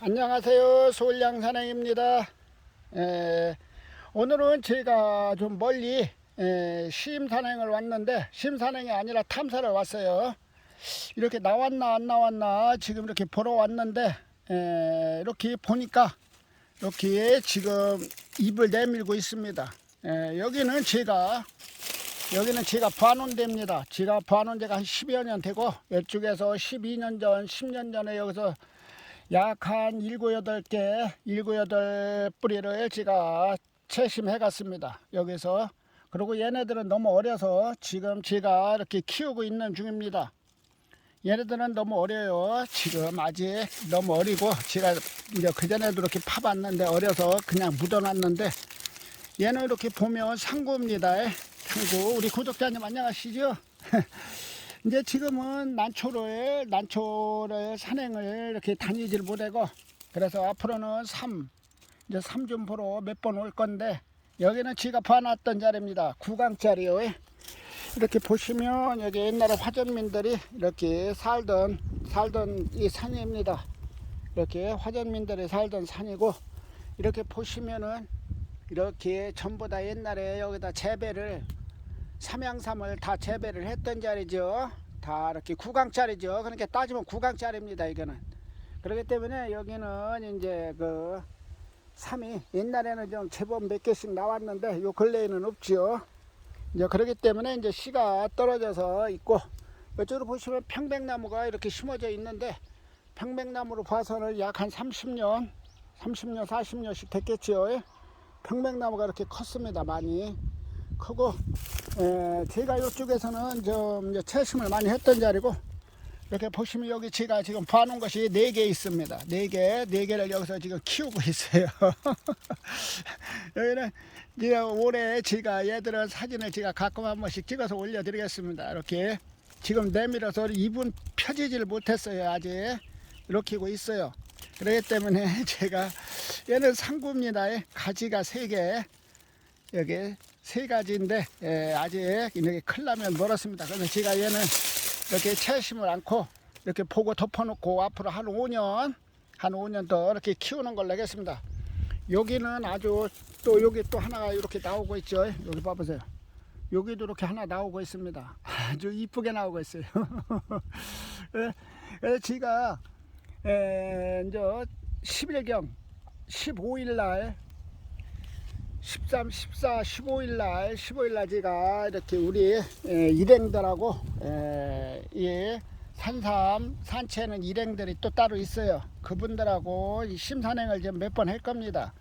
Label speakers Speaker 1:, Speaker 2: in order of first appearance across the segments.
Speaker 1: 안녕하세요. 서울 양산행입니다. 에, 오늘은 제가 좀 멀리 에, 시임산행을 왔는데 시임산행이 아니라 탐사를 왔어요. 이렇게 나왔나 안 나왔나 지금 이렇게 보러 왔는데 에, 이렇게 보니까 이렇게 지금 입을 내밀고 있습니다. 에, 여기는 제가 여기는 제가 봐놓은 데입니다. 제가 봐놓은 데가 한 10여 년 되고 이쪽에서 12년 전, 10년 전에 여기서 약한 7, 8개, 7, 8뿌리를 제가 채심해 갔습니다. 여기서. 그리고 얘네들은 너무 어려서 지금 제가 이렇게 키우고 있는 중입니다. 얘네들은 너무 어려요. 지금 아직 너무 어리고 제가 이제 그전에도 이렇게 파봤는데 어려서 그냥 묻어놨는데 얘는 이렇게 보면 상구입니다. 상구. 우리 구독자님 안녕하시죠? 이제 지금은 난초를 난초를 산행을 이렇게 다니질 못하고 그래서 앞으로는 삼 이제 삼 좀 보러 몇 번 올 건데 여기는 제가 봐놨던 자리입니다. 구강짜리요. 이렇게 보시면 여기 옛날에 화전민들이 이렇게 살던 살던 이 산입니다. 이렇게 화전민들이 살던 산이고 이렇게 보시면은 이렇게 전부 다 옛날에 여기다 재배를 삼양삼을 다 재배를 했던 자리죠. 다 이렇게 구강짜리죠. 그러니까 따지면 구강짜리입니다. 이거는. 그렇기 때문에 여기는 이제 그 삼이 옛날에는 좀 제법 몇 개씩 나왔는데 요 근래에는 없지요. 이제 그렇기 때문에 이제 씨가 떨어져서 있고 이쪽으로 보시면 평백나무가 이렇게 심어져 있는데 평백나무로 봐서는 약 한 30년, 30년, 40년씩 됐겠지요. 평백나무가 이렇게 컸습니다. 많이 크고 에, 제가 이쪽에서는 좀 채심을 많이 했던 자리고 이렇게 보시면 여기 제가 지금 봐놓은 것이 네 개 있습니다. 네 개, 네 개를 여기서 지금 키우고 있어요. 여기는 이제 올해 제가 얘들은 사진을 제가 가끔 한 번씩 찍어서 올려드리겠습니다. 이렇게 지금 내밀어서 입은 펴지질 못했어요. 아직 이렇게 하고 있어요. 그렇기 때문에 제가 얘는 상구입니다. 가지가 세 개. 여기 세 가지인데 예, 아직 이렇게 클라면 멀었습니다. 그래서 제가 얘는 이렇게 채심을 않고 이렇게 보고 덮어놓고 앞으로 한 5년 한 5년 더 이렇게 키우는 걸로 하겠습니다. 여기는 아주 또 여기 또 하나가 이렇게 나오고 있죠. 여기 봐보세요. 여기도 이렇게 하나 나오고 있습니다. 아주 이쁘게 나오고 있어요. 예, 예, 제가 에, 이제 10일경 15일 날 13, 14, 15일 날, 15일 날 제가 이렇게 우리 에, 일행들하고 에, 이 산삼 산채는 일행들이 또 따로 있어요. 그분들하고 이 심산행을 좀 몇 번 할 겁니다.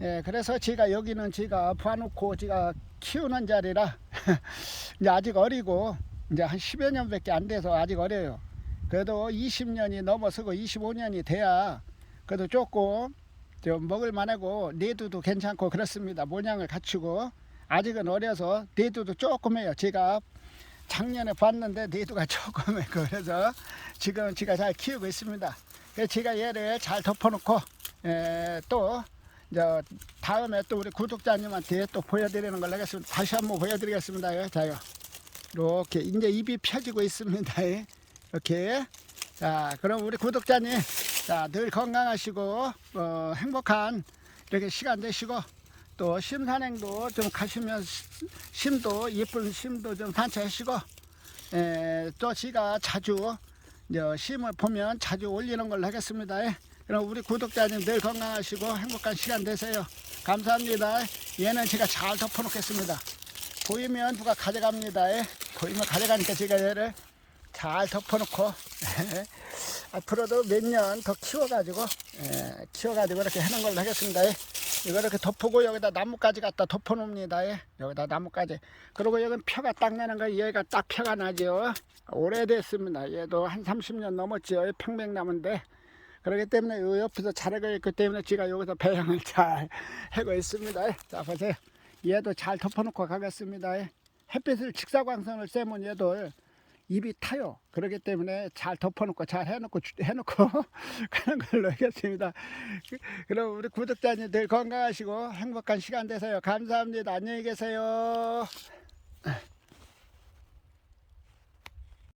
Speaker 1: 예, 그래서 제가 여기는 제가 봐놓고 제가 키우는 자리라 이제 아직 어리고 이제 한 10여 년밖에 안 돼서 아직 어려요. 그래도 20년이 넘어서고 25년이 돼야 그래도 조금 좀 먹을 만하고 내두도 괜찮고 그렇습니다. 모양을 갖추고 아직은 어려서 내두도 조금 해요. 제가 작년에 봤는데 내두가 조금 해 그래서 지금 제가 잘 키우고 있습니다. 제가 얘를 잘 덮어놓고 에, 또 이제 다음에 또 우리 구독자님한테 또 보여드리는 걸 하겠습니다. 다시 한번 보여드리겠습니다. 자요. 이렇게 이제 입이 펴지고 있습니다. 이렇게 자 그럼 우리 구독자님 자, 늘 건강하시고 어, 행복한 이렇게 시간 되시고 또 심산행도 좀 가시면 시- 심도 예쁜 심도 좀 산책하시고 에, 또 제가 자주 이제 심을 보면 자주 올리는 걸로 하겠습니다. 예. 그럼 우리 구독자님 늘 건강하시고 행복한 시간 되세요. 감사합니다. 얘는 제가 잘 덮어놓겠습니다. 보이면 누가 가져갑니다. 예. 보이면 가져가니까 제가 얘를 잘 덮어놓고 앞으로도 몇 년 더 키워가지고 예, 키워가지고 이렇게 하는 걸로 하겠습니다. 예. 이거 이렇게 덮고 여기다 나뭇가지 갖다 덮어놓습니다. 예. 여기다 나뭇가지. 그리고 여기 표가 딱 나는 거 얘가 딱 표가 나죠. 오래됐습니다. 얘도 한 30년 넘었죠. 평백나무인데. 그렇기 때문에 이 옆에서 자라고 있기 때문에 제가 여기서 배양을 잘 하고 있습니다. 예. 자 보세요. 얘도 잘 덮어놓고 가겠습니다. 예. 햇빛을 직사광선을 쐬면 얘도 입이 타요. 그렇기 때문에 잘 덮어놓고 잘 해놓고 주- 해놓고 가는 걸로 하겠습니다. 그- 그럼 우리 구독자님들 건강하시고 행복한 시간 되세요. 감사합니다. 안녕히 계세요.